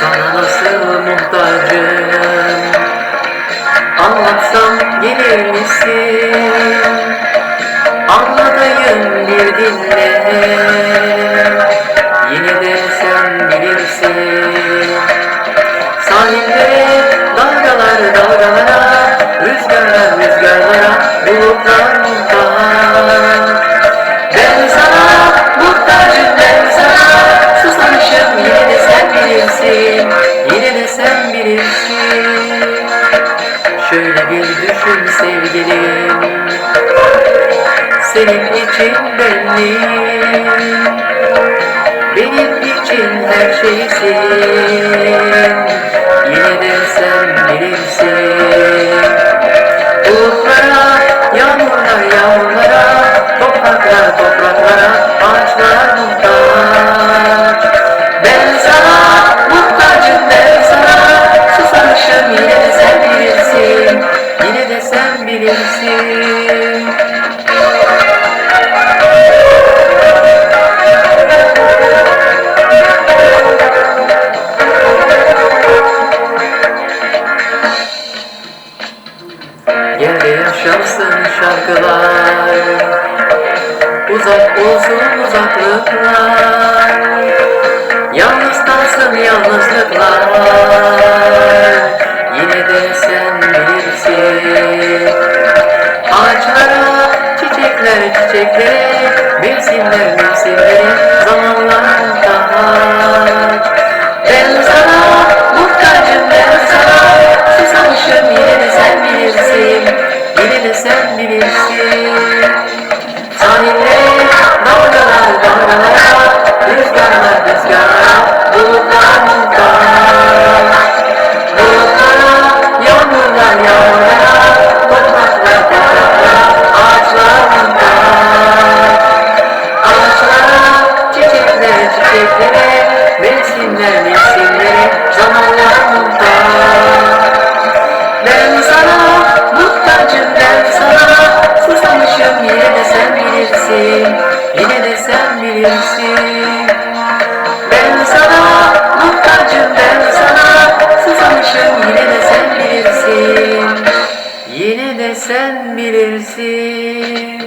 Sana nasıl muhtacım? Anlatsam gelir misin? Anlatayım bir dinle. Yine de sen bilirsin. Sahillere dalgalar dalgalara Rüzgarlar rüzgarlara Bulutlar bulutlara Şöyle bir düşün sevgilim. Senin için benliğim Benim için her şeysin. Yine de sen bilirsin Bulutlara, yağmurlar yağmurlara Topraklar topraklara, şarkılar. Uzak olsun uzaklıklar. Yalnız kalsın yalnızlıklar. Yine de sen bilirsin. Ağaçlara, çiçekler çiçeklere Mevsimler Ben sana muhtacım ben yine de sen bilirsin. Yine de sen bilirsin